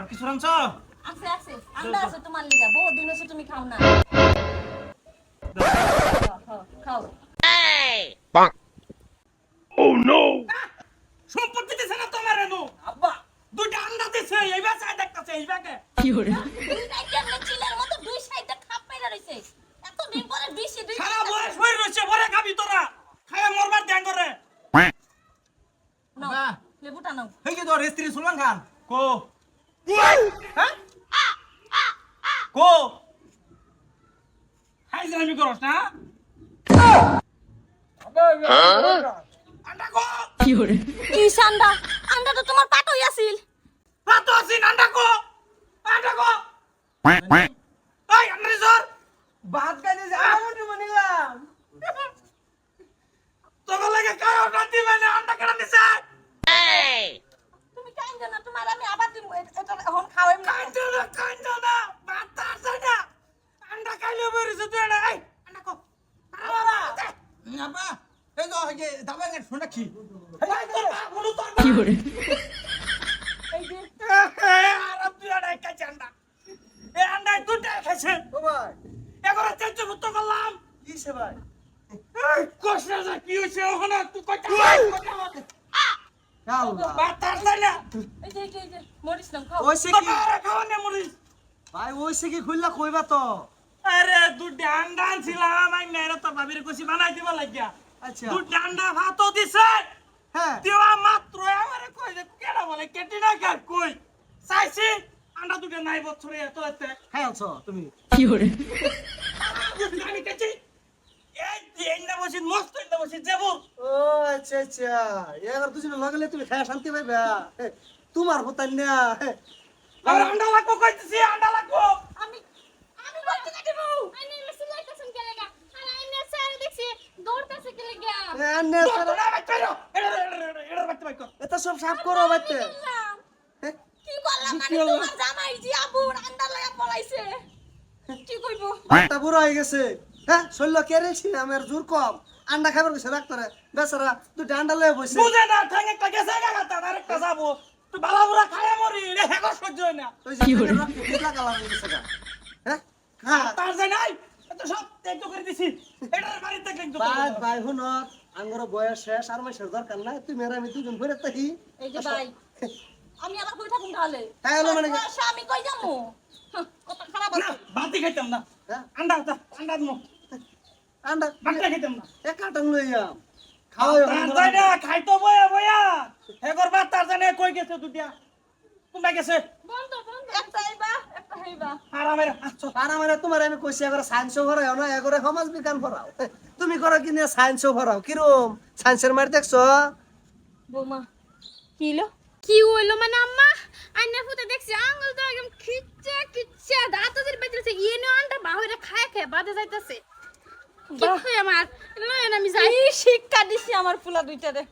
আর কিছু রাঁধছ? আছে আছে। আন্ডা আছে তোমার লিগা। বহুত দিন হচ্ছে তুমি খাও না। খাও, খাও, খাও সম্পত্তি দিছে না তোমার এনু? আব্বা দুইটা আন্ডা দিছে এইবার চাই দেখতাছে এইবাকে দুইটাই কেমনে চিলের মতো দুই সাইডে খাপ মেরে রইছে। এত দিন পরে বেশি দুই সারা বয়স হয়ে রয়েছে বলে খাবি তোরা। খায় মরবার ধ্যান করে বাহ। লেবুটা নাও। এই যে তোর স্ত্রী সুলমান খান। কো? হ্যাঁ কো করস না আন্ডা কো কি সান্ডা আন্ডা তো তোমার পাটই আছিল পাটো আছিন আন্ডা কো আন্ডা কো এই আন্ডা সর ভাত খাইতে যে আমার মানিলাম তোকে লাগে কায় অর্ডার দিবে না আন্ডা কেন দিছে তুমি কাইন্দ না তোমার আমি আবার দিমু এ- এটা এখন খাওয়াইম না কাইন্দ না কাইন্দ না বাতা আছে না আন্ডা খাইলে তুই না এই আন্ডা কো এই যে ওই দাবা গান শুনে কি কি করে? এই যে। আর তুই আড়াই খাইছে আন্ডা এই আন্ডাই দুটা খাইছে। ও ভাই। এগারো চেঞ্জ মুক্ত করলাম। কি সে ভাই? এই কষ্ট যে কি হয়েছে ওখানে তুই কইটা আল্লাহ। বাতা আছে না এই যে এই যে, এই যে মরিস নাম খাও। ওই সে কি? তোমার খাওয়া নে মরিস ভাই ওই সে কি খুললা কইবা তো। আরে দুটা আন্ডা ছিলাম আই নেরে তোর ভাবির কইছি বানাই দিবা লাগিয়া। আচ্ছা। দুটা আন্ডা ভাতও দিছে। হ্যাঁ। দেওয়া মাত্র আমারে কই যে কেডা বলে কেটি না কার কই? চাইছি আন্ডা দুটা নাই বছরে এত এতে। হ্যাঁ আছো তুমি। আমি কেছি এই দিন না বসি মস্ত না বসি যাব। ও আচ্ছা আচ্ছা। এবার দুজনে লাগালে তুমি খায় শান্তি পাইবা। তোমার হতান না হে। আর আন্ডা লাগবো কইতেছি আন্ডা লাগবো। আমি আমি বলতে কাটি বউ আইনে মেসি লাইতাছেন কে লাগা আর আইনে স্যার দেখছি দৌড়তাছে কে লাগা এ, আন্নে তো সারা- না বাইতে পারো এটা এটা বাইতে বাইতে এটা সব সাফ করো বাইতে। কি বললাম মানে তোমার জামাই জি আবু আন্ডা লয়া পলাইছে। কি কইবো? বাচ্চা বুড়ো হয়ে গেছে। হ্যাঁ শৈল কেড়েছি আমার জোর কম। আন্ডা খাবার গেছে ডাক্তারে বেচারা দুটা আন্ডা লয়ে বসে বুঝে না ঠ্যাং একটা গেছে গা তার আরেকটা যাব। তুই বালা বুড়া খায় মরি রে হেগো সহ্য হয় না। গেছে গা। হ্যাঁ তার যায় নাই এত সব তেজ করে দিছি। এটার বাড়িতে কিন্তু ভাই ভাই হুন আঙ্গর বয়স শেষ আর মাসের দরকার নাই। তুমি আর আমি দুজন ঘুরে তাহি এই যে ভাই আমি আবার কই থাকুম তাহলে? তাই হলো মানে আমি কই যামু কত খারাপ না বাতি খাইতাম না। হ্যাঁ? আন্ডা আন্ডা আন্ডা দিমু। আন্ডা বাটা খাইতাম না। এক কাটন লইয়াম খাওয়াই তার যায় না খাইতো বয়া বয়া। হেগর বাত তার জানে কই গেছে দুটিয়া কোনটা গেছে? বন্ধ বন্ধ। একটা আইবা একটা হইবা। আরামের আচ্ছা আর আমার তোমার আমি কইছি এবার সায়েন্সও ভরাও না এগরে সমাজ বিজ্ঞান ভরাও। তুমি করো কি না সায়েন্সও ভরাও? কিরম? সায়েন্সের মার দেখছ? বৌমা কি হলো কি হলো মানে আম্মা? আইনার ফুতে দেখছি আঙ্গুল তো একদম খিচ্ছে খিচ্ছে দাঁত ওদের ইয়ে ইয়ে আনটা বাহিরে খায় খায় বাদে যাইতাছে। কি আমার? না আমি যাই। শিক্ষা দিছি আমার ফুলা দুইটা রে।